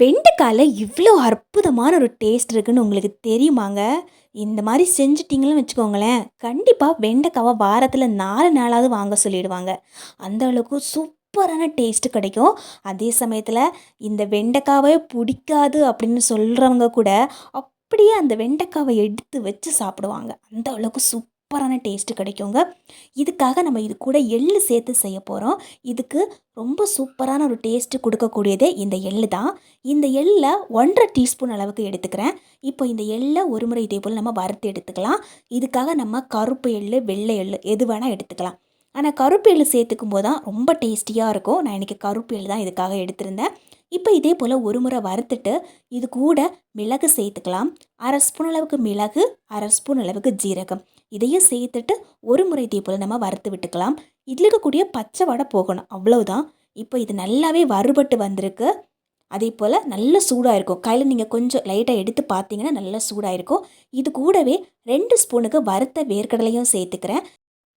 வெண்டைக்காயில் இவ்வளோ அற்புதமான ஒரு டேஸ்ட் இருக்குன்னு உங்களுக்கு தெரியுமாங்க? இந்த மாதிரி செஞ்சுட்டீங்கன்னு வச்சுக்கோங்களேன், கண்டிப்பாக வெண்டைக்காவை வாரத்தில் நாலு நாளாவது வாங்க சொல்லிடுவாங்க. அந்த அளவுக்கு சூப்பரான டேஸ்ட்டு கிடைக்கும். அதே சமயத்தில் இந்த வெண்டைக்காவே பிடிக்காது அப்படின்னு சொல்கிறவங்க கூட, அப்படியே அந்த வெண்டைக்காவை எடுத்து வச்சு சாப்பிடுவாங்க. அந்த அளவுக்கு சூப்பரான டேஸ்ட்டு கிடைக்குங்க. இதுக்காக நம்ம இது கூட எள்ளு சேர்த்து செய்ய போகிறோம் இதுக்கு ரொம்ப சூப்பரான ஒரு டேஸ்ட்டு கொடுக்கக்கூடியதே இந்த எள்ளு தான். இந்த எள்ளில் ஒன்றரை டீஸ்பூன் அளவுக்கு எடுத்துக்கிறேன். இப்போ இந்த எள்ளை ஒரு முறை இதே போல் நம்ம வறுத்து எடுத்துக்கலாம். இதுக்காக நம்ம கருப்பு எள்ளு, வெள்ளை எள்ளு எது வேணால் எடுத்துக்கலாம். ஆனால் கருப்பு எள்ளு சேர்த்துக்கும்போது தான் ரொம்ப டேஸ்டியாக இருக்கும். நான் இன்னைக்கு கருப்பு எள்ளு தான் இதுக்காக எடுத்திருந்தேன். இப்போ இதே போல் ஒரு முறை வறுத்துட்டு, இது கூட மிளகு சேர்த்துக்கலாம். அரை ஸ்பூன் அளவுக்கு மிளகு, அரை ஸ்பூன் அளவுக்கு ஜீரகம். இதையும் சேர்த்துட்டு ஒரு முறை இதே போல் நம்ம வறுத்து விட்டுக்கலாம். இதில் இருக்கக்கூடிய பச்சை வடை போகணும். அவ்வளவுதான். இப்போ இது நல்லாவே வறுபட்டு வந்திருக்கு. அதே போல் நல்ல சூடாக இருக்கும். கையில் நீங்கள் கொஞ்சம் லைட்டாக எடுத்து பார்த்தீங்கன்னா, நல்லா சூடாக இருக்கும். இது கூடவே ரெண்டு ஸ்பூனுக்கு வறுத்த வேர்க்கடலையும் சேர்த்துக்கிறேன்.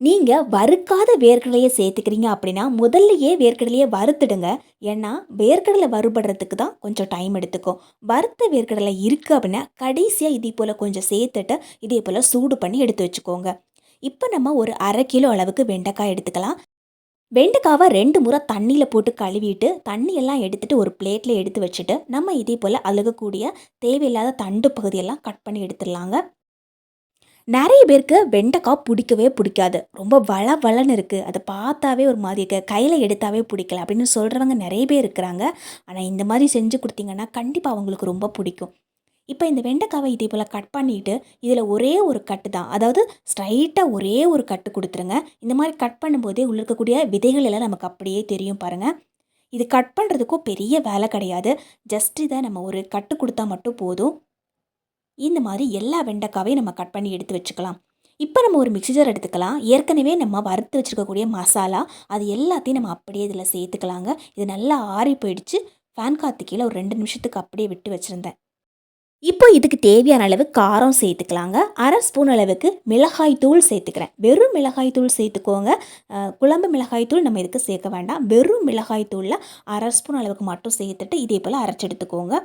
நீங்கள் வறுக்காத வேர்க்கடலையை சேர்த்துக்கிறீங்க அப்படின்னா, முதல்லையே வேர்க்கடலையை வறுத்துடுங்க. ஏன்னா, வேர்க்கடலை வறுபடுறதுக்கு தான் கொஞ்சம் டைம் எடுத்துக்கும். வறுத்த வேர்க்கடலை இருக்குது அப்படின்னா, கடைசியாக இதே போல் கொஞ்சம் சேர்த்துட்டு, இதே போல் சூடு பண்ணி எடுத்து வச்சுக்கோங்க. இப்போ நம்ம ஒரு அரை கிலோ அளவுக்கு வெண்டைக்காய் எடுத்துக்கலாம். வெண்டைக்காவை ரெண்டு முறை தண்ணியில் போட்டு கழுவிட்டு, தண்ணியெல்லாம் எடுத்துகிட்டு ஒரு பிளேட்டில் எடுத்து வச்சுட்டு, நம்ம இதே போல் அழுகக்கூடிய தேவையில்லாத தண்டு பகுதியெல்லாம் கட் பண்ணி எடுத்துடலாங்க. நிறைய பேருக்கு வெண்டைக்காய் பிடிக்கவே பிடிக்காது ரொம்ப வள வளன்னு இருக்குது அதை பார்த்தாவே ஒரு மாதிரி இருக்குது கையில் எடுத்தாவே பிடிக்கல அப்படின்னு சொல்கிறவங்க நிறைய பேர் இருக்கிறாங்க. ஆனால் இந்த மாதிரி செஞ்சு கொடுத்தீங்கன்னா கண்டிப்பாக அவங்களுக்கு ரொம்ப பிடிக்கும் இப்போ இந்த வெண்டைக்காவை இதே போல் கட் பண்ணிட்டு, இதில் ஒரே ஒரு கட்டு தான். அதாவது ஸ்ட்ரைட்டாக ஒரே ஒரு கட்டு கொடுத்துருங்க இந்த மாதிரி கட் பண்ணும்போதே உள்ள இருக்கக்கூடிய விதைகள் எல்லாம் நமக்கு அப்படியே தெரியும் பாருங்க. இது கட் பண்ணுறதுக்கும் பெரிய வேலை கிடையாது. ஜஸ்ட் இதை நம்ம ஒரு கட்டு கொடுத்தா மட்டும் போதும். இந்த மாதிரி எல்லா வெண்டைக்காவையும் நம்ம கட் பண்ணி எடுத்து வச்சுக்கலாம். இப்போ நம்ம ஒரு மிக்சர் எடுத்துக்கலாம். ஏற்கனவே நம்ம வறுத்து வச்சுருக்கக்கூடிய மசாலா, அது எல்லாத்தையும் நம்ம அப்படியே இதில் சேர்த்துக்கலாங்க. இது நல்லா ஆறி போயிடுச்சு. ஃபேன் காற்று கீழே ஒரு ரெண்டு நிமிஷத்துக்கு அப்படியே விட்டு வச்சுருந்தேன் இப்போ இதுக்கு தேவையான அளவு காரம் சேர்த்துக்கலாங்க. அரை ஸ்பூன் அளவுக்கு மிளகாய் தூள் சேர்த்துக்கிறேன். வெறும் மிளகாய் தூள் சேர்த்துக்கோங்க. குழம்பு மிளகாய் தூள் நம்ம இதுக்கு சேர்க்க வேண்டாம். வெறும் மிளகாய் தூளில் அரை ஸ்பூன் அளவுக்கு மட்டும் சேர்த்துட்டு, இதே போல் அரைச்செடுத்துக்கோங்க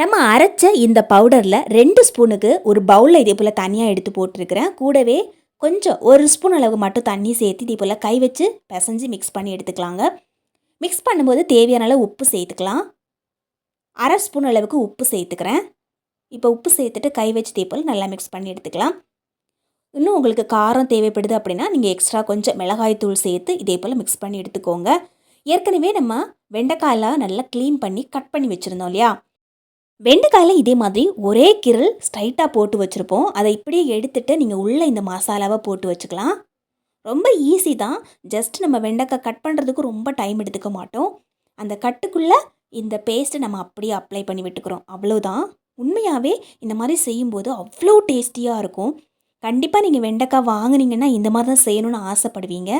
நம்ம அரைச்ச இந்த பவுடரில் ரெண்டு ஸ்பூனுக்கு ஒரு பவுலில் இதே போல் தனியாக எடுத்து போட்டிருக்கிறேன் கூடவே கொஞ்சம் ஒரு ஸ்பூன் அளவு மட்டும் தண்ணி சேர்த்து இதே போல் கை வச்சு பிசைஞ்சு மிக்ஸ் பண்ணி எடுத்துக்கலாங்க. மிக்ஸ் பண்ணும்போது தேவையான அளவு உப்பு சேர்த்துக்கலாம். அரை ஸ்பூன் அளவுக்கு உப்பு சேர்த்துக்கிறேன். இப்போ உப்பு சேர்த்துட்டு கை வச்சு இதே போல் நல்லா மிக்ஸ் பண்ணி எடுத்துக்கலாம். இன்னும் உங்களுக்கு காரம் தேவைப்படுது அப்படின்னா, நீங்கள் எக்ஸ்ட்ரா கொஞ்சம் மிளகாய் தூள் சேர்த்து இதே போல் மிக்ஸ் பண்ணி எடுத்துக்கோங்க. ஏற்கனவே நம்ம வெண்டைக்காயெல்லாம் நல்லா க்ளீன் பண்ணி கட் பண்ணி வச்சிருந்தோம் இல்லையா? வெண்டைக்காயில் இதே மாதிரி ஒரே கிரல் ஸ்ட்ரைட்டாக போட்டு வச்சுருப்போம் அதை இப்படியே எடுத்துகிட்டு நீங்கள் உள்ளே இந்த மசாலாவை போட்டு வச்சுக்கலாம். ரொம்ப ஈஸி தான். ஜஸ்ட் நம்ம வெண்டைக்காய் கட் பண்ணுறதுக்கு ரொம்ப டைம் எடுத்துக்க மாட்டோம். அந்த கட்டுக்குள்ளே இந்த பேஸ்ட்டை நம்ம அப்படியே அப்ளை பண்ணி விட்டுக்கிறோம். அவ்வளோதான். உண்மையாகவே இந்த மாதிரி செய்யும்போது அவ்வளோ டேஸ்டியாக இருக்கும். கண்டிப்பாக நீங்கள் வெண்டைக்காய் வாங்குனீங்கன்னா, இந்த மாதிரி தான் செய்யணும்னு ஆசைப்படுவீங்க.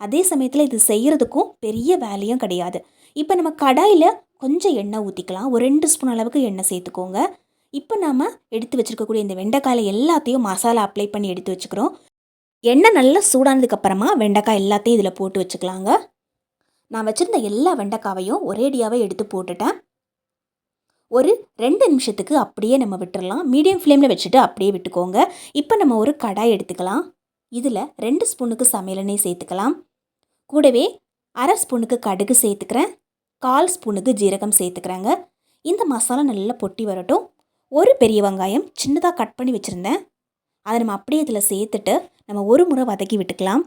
அதே சமயத்தில் இது செய்கிறதுக்கும் பெரிய வேலையும் கிடையாது. இப்போ நம்ம கடாயில் கொஞ்சம் எண்ணெய் ஊற்றிக்கலாம் ஒரு ரெண்டு ஸ்பூன் அளவுக்கு எண்ணெய் சேர்த்துக்கோங்க. இப்போ நாம் எடுத்து வச்சுருக்கக்கூடிய இந்த வெண்டைக்காயில் எல்லாத்தையும் மசாலா அப்ளை பண்ணி எடுத்து வச்சுக்கிறோம். எண்ணெய் நல்லா சூடானதுக்கப்புறமா வெண்டைக்காய் எல்லாத்தையும் இதில் போட்டு வச்சுக்கலாங்க. நான் வச்சுருந்த எல்லா வெண்டைக்காவையும் ஒரேடியாவே எடுத்து போட்டுட்டேன். ஒரு ரெண்டு நிமிஷத்துக்கு அப்படியே நம்ம விட்டுறலாம். மீடியம் ஃப்ளேமில் வச்சுட்டு அப்படியே விட்டுக்கோங்க. இப்போ நம்ம ஒரு கடாய் எடுத்துக்கலாம். இதில் ரெண்டு ஸ்பூனுக்கு சமையலெண்ணெய் சேர்த்துக்கலாம். கூடவே அரை ஸ்பூனுக்கு கடுகு சேர்த்துக்கிறேன். 1/4 ஸ்பூனுக்கு ஜீரகம் சேர்த்துக்கிறாங்க இந்த மசாலா நல்லா பொட்டி வரட்டும். ஒரு பெரிய வெங்காயம் சின்னதாக கட் பண்ணி வச்சுருந்தேன் அதை நம்ம அப்படியே இதில் சேர்த்துட்டு, நம்ம ஒரு முறை வதக்கி விட்டுக்கலாம்.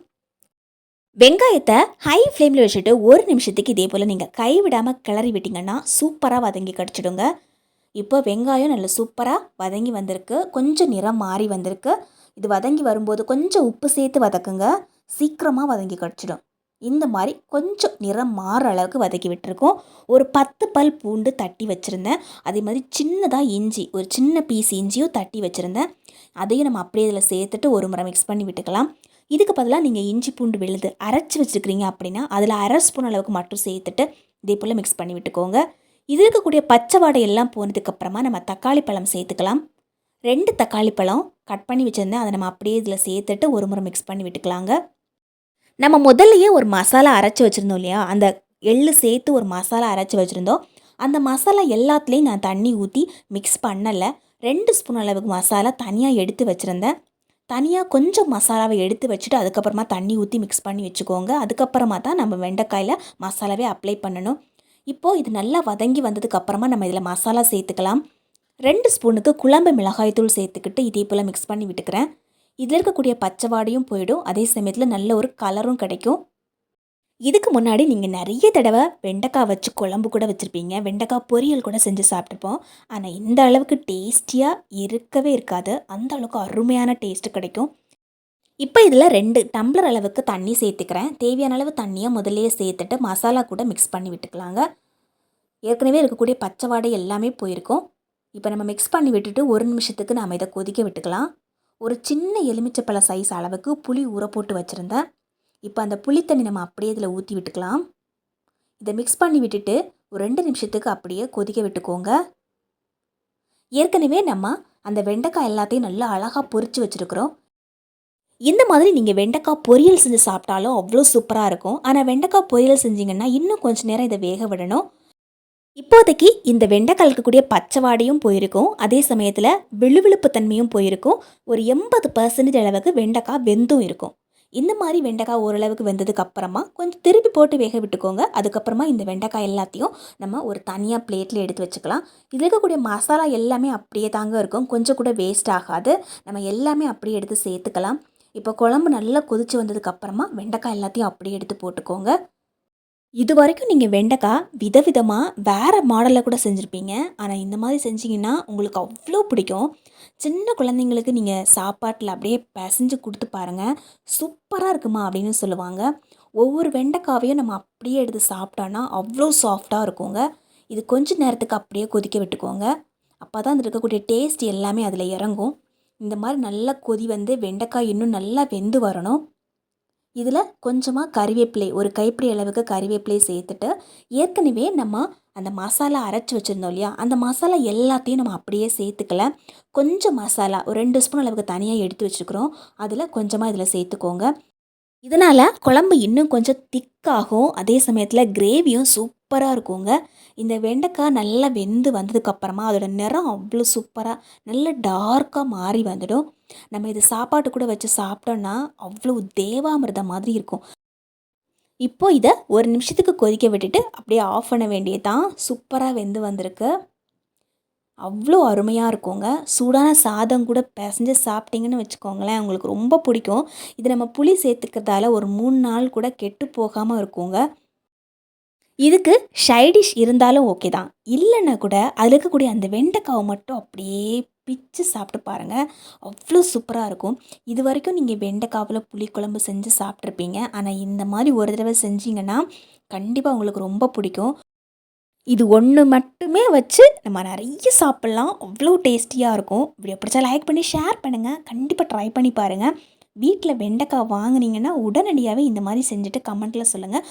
வெங்காயத்தை ஹை ஃப்ளேமில் வச்சுட்டு ஒரு நிமிஷத்துக்கு இதே போல் நீங்கள் கைவிடாமல் கிளறி விட்டிங்கன்னா சூப்பராக வதங்கி கடிச்சிடுங்க இப்போ வெங்காயம் நல்லா சூப்பராக வதங்கி வந்திருக்கு. கொஞ்சம் நிறம் மாறி வந்திருக்கு. இது வதங்கி வரும்போது கொஞ்சம் உப்பு சேர்த்து வதக்குங்க. சீக்கிரமாக வதங்கி கடிச்சிடும் இந்த மாதிரி கொஞ்சம் நிறம் மாறுற அளவுக்கு வதக்கி விட்டுருக்கோம். ஒரு 10 பல் பூண்டு தட்டி வச்சுருந்தேன் அதே மாதிரி சின்னதாக இஞ்சி, ஒரு சின்ன பீஸ் இஞ்சியும் தட்டி வச்சுருந்தேன் அதையும் நம்ம அப்படியே இதில் சேர்த்துட்டு ஒரு முறை மிக்ஸ் பண்ணி விட்டுக்கலாம். இதுக்கு பதிலாக நீங்கள் இஞ்சி பூண்டு விழுது அரைச்சி வச்சுருக்கிறீங்க அப்படின்னா, அதில் அரை ஸ்பூன் அளவுக்கு மட்டும் சேர்த்துட்டு, இதே போல் மிக்ஸ் பண்ணி விட்டுக்கோங்க. இது இருக்கக்கூடிய பச்சை வாடை எல்லாம் நம்ம தக்காளி பழம் சேர்த்துக்கலாம். ரெண்டு தக்காளி பழம் கட் பண்ணி வச்சுருந்தேன் அதை நம்ம அப்படியே இதில் சேர்த்துட்டு ஒரு முறை மிக்ஸ் பண்ணி விட்டுக்கலாங்க. நம்ம முதல்லயே ஒரு மசாலா அரைச்சி வச்சுருந்தோம் இல்லையா? அந்த எள்ளு சேர்த்து ஒரு மசாலா அரைச்சி வச்சுருந்தோம். அந்த மசாலா எல்லாத்துலேயும் நான் தண்ணி ஊற்றி மிக்ஸ் பண்ணலை. ரெண்டு ஸ்பூன் அளவுக்கு மசாலா தனியாக எடுத்து வச்சுருந்தேன். தனியாக கொஞ்சம் மசாலாவை எடுத்து வச்சுட்டு அதுக்கப்புறமா தண்ணி ஊற்றி மிக்ஸ் பண்ணி வச்சுக்கோங்க. அதுக்கப்புறமா தான் நம்ம வெண்டைக்காயில் மசாலாவே அப்ளை பண்ணணும். இப்போது இது நல்லா வதங்கி வந்ததுக்கப்புறமா நம்ம இதில் மசாலா சேர்த்துக்கலாம். ரெண்டு ஸ்பூனுக்கு குழம்பு மிளகாய்த்தூள் சேர்த்துக்கிட்டு இதே போல் மிக்ஸ் பண்ணி விட்டுக்கிறேன். இதில் இருக்கக்கூடிய பச்சை வாடையும் போயிடும். அதே சமயத்தில் நல்ல ஒரு கலரும் கிடைக்கும். இதுக்கு முன்னாடி நீங்கள் நிறைய தடவை வெண்டைக்காய் வச்சு குழம்பு கூட வச்சுருப்பீங்க. வெண்டைக்காய் பொரியல் கூட செஞ்சு சாப்பிட்டுப்போம் ஆனால் இந்த அளவுக்கு டேஸ்டியாக இருக்கவே இருக்காது. அந்த அளவுக்கு அருமையான டேஸ்ட்டு கிடைக்கும். இப்போ இதில் ரெண்டு டம்ளர் அளவுக்கு தண்ணி சேர்த்துக்கிறேன். தேவையான அளவு தண்ணியை முதல்லயே சேர்த்துட்டு மசாலா கூட மிக்ஸ் பண்ணி விட்டுக்கலாங்க. ஏற்கனவே இருக்கக்கூடிய பச்சை வாடை எல்லாமே போயிருக்கும். இப்போ நம்ம மிக்ஸ் பண்ணி விட்டுட்டு ஒரு நிமிஷத்துக்கு நாம் இதை கொதிக்க விட்டுக்கலாம். ஒரு சின்ன எலுமிச்சப்பழ சைஸ் அளவுக்கு புளி ஊற போட்டு வச்சுருந்தேன். இப்போ அந்த புளித்தண்ணி நம்ம அப்படியே இதில் ஊற்றி விட்டுக்கலாம். இதை மிக்ஸ் பண்ணி விட்டுட்டு ஒரு ரெண்டு நிமிஷத்துக்கு அப்படியே கொதிக்க விட்டுக்கோங்க. ஏற்கனவே நம்ம அந்த வெண்டைக்காய் எல்லாத்தையும் நல்லா அழகாக பொறித்து வச்சுருக்குறோம். இந்த மாதிரி நீங்கள் வெண்டைக்காய் பொரியல் செஞ்சு சாப்பிட்டாலும் அவ்வளோ சூப்பராக இருக்கும். ஆனால் வெண்டைக்காய் பொரியல் செஞ்சீங்கன்னா இன்னும் கொஞ்சம் நேரம் இதை வேக விடணும். இப்போதைக்கு இந்த வெண்டைக்காய் இருக்கக்கூடிய பச்சைவாடையும் போயிருக்கும். அதே சமயத்தில் விழுவிழுப்பு தன்மையும் போயிருக்கும். ஒரு எண்பது பர்சன்டேஜ் அளவுக்கு வெண்டைக்காய் வெந்தும் இருக்கும். இந்த மாதிரி வெண்டைக்காய் ஓரளவுக்கு வெந்ததுக்கு அப்புறமா கொஞ்சம் திருப்பி போட்டு வேக விட்டுக்கோங்க. அதுக்கப்புறமா இந்த வெண்டைக்காய் எல்லாத்தையும் நம்ம ஒரு தனியாக பிளேட்டில் எடுத்து வச்சுக்கலாம். இதில் இருக்கக்கூடிய மசாலா எல்லாமே அப்படியே தாங்க இருக்கும். கொஞ்சம் கூட வேஸ்ட் ஆகாது. நம்ம எல்லாமே அப்படியே எடுத்து சேர்த்துக்கலாம். இப்போ குழம்பு நல்லா கொதிச்சு வந்ததுக்கப்புறமா வெண்டைக்காய் எல்லாத்தையும் அப்படியே எடுத்து போட்டுக்கோங்க. இது வரைக்கும் நீங்கள் வெண்டைக்காய் விதவிதமாக வேறு மாடலில் கூட செஞ்சுருப்பீங்க. ஆனால் இந்த மாதிரி செஞ்சீங்கன்னா உங்களுக்கு அவ்வளோ பிடிக்கும். சின்ன குழந்தைங்களுக்கு நீங்கள் சாப்பாட்டில் அப்படியே பிசைஞ்சு கொடுத்து பாருங்கள் சூப்பராக இருக்குமா அப்படின்னு சொல்லுவாங்க. ஒவ்வொரு வெண்டைக்காவையும் நம்ம அப்படியே எடுத்து சாப்பிட்டோன்னா அவ்வளோ சாஃப்டாக இருக்குங்க. இது கொஞ்ச நேரத்துக்கு அப்படியே கொதிக்க விட்டுக்கோங்க. அப்போ தான் அதில் இருக்கக்கூடிய டேஸ்ட் எல்லாமே அதில் இறங்கும். இந்த மாதிரி நல்லா கொதி வந்து வெண்டைக்காய் இன்னும் நல்லா வெந்து வரணும். இதில் கொஞ்சமாக கறிவேப்பிலை ஒரு கைப்பிடி அளவுக்கு கறிவேப்பிலை சேர்த்துட்டு ஏற்கனவே நம்ம அந்த மசாலா அரைச்சி வச்சுருந்தோம் இல்லையா? அந்த மசாலா எல்லாத்தையும் நம்ம அப்படியே சேர்த்துக்கல. கொஞ்சம் மசாலா ஒரு ரெண்டு ஸ்பூன் அளவுக்கு தனியாக எடுத்து வச்சுருக்குறோம். அதில் கொஞ்சமாக இதில் சேர்த்துக்கோங்க. இதனால் குழம்பு இன்னும் கொஞ்சம் திக்காகும். அதே சமயத்தில் கிரேவியும் சூப்பராக இருக்குங்க. இந்த வெண்டைக்காய் நல்லா வெந்து வந்ததுக்கப்புறமா அதோட நிறம் அவ்வளோ சூப்பராக நல்ல டார்க்காக மாறி வந்துடும். நம்ம இது சாப்பாட்டு கூட வச்சு சாப்பிட்டோன்னா அவ்வளோ தேவாமிர்தம் மாதிரி இருக்கும். இப்போ இதை ஒரு நிமிஷத்துக்கு கொதிக்க விட்டுட்டு அப்படியே ஆஃப் பண்ண வேண்டியதான் சூப்பராக வெந்து வந்திருக்கு. அவ்வளோ அருமையாக இருக்குங்க. சூடான சாதம் கூட பிசைஞ்சு சாப்பிட்டீங்கன்னு வச்சுக்கோங்களேன் உங்களுக்கு ரொம்ப பிடிக்கும். இது நம்ம புளி சேர்த்துக்கிறதால ஒரு மூணு நாள் கூட கெட்டு போகாமல் இருக்குங்க. இதுக்கு ஷைடிஷ் இருந்தாலும் ஓகே தான். இல்லைன்னா கூட அதில் இருக்கக்கூடிய அந்த வெண்டைக்காவை மட்டும் அப்படியே பிச்சு சாப்பிட்டு பாருங்கள் அவ்வளோ சூப்பராக இருக்கும். இது வரைக்கும் நீங்கள் வெண்டைக்காவில் புளிக்குழம்பு செஞ்சு சாப்பிட்ருப்பீங்க ஆனால் இந்த மாதிரி ஒரு தடவை செஞ்சீங்கன்னா கண்டிப்பாக உங்களுக்கு ரொம்ப பிடிக்கும். இது ஒன்று மட்டுமே வச்சு நம்ம நிறைய சாப்பிட்லாம். அவ்வளோ டேஸ்டியாக இருக்கும். வீடியோ பிடிச்சா லைக் பண்ணி ஷேர் பண்ணுங்கள் கண்டிப்பாக ட்ரை பண்ணி பாருங்கள் வீட்டில் வெண்டைக்காய் வாங்கினீங்கன்னா உடனடியாகவே இந்த மாதிரி செஞ்சுட்டு கமெண்ட்டில் சொல்லுங்கள்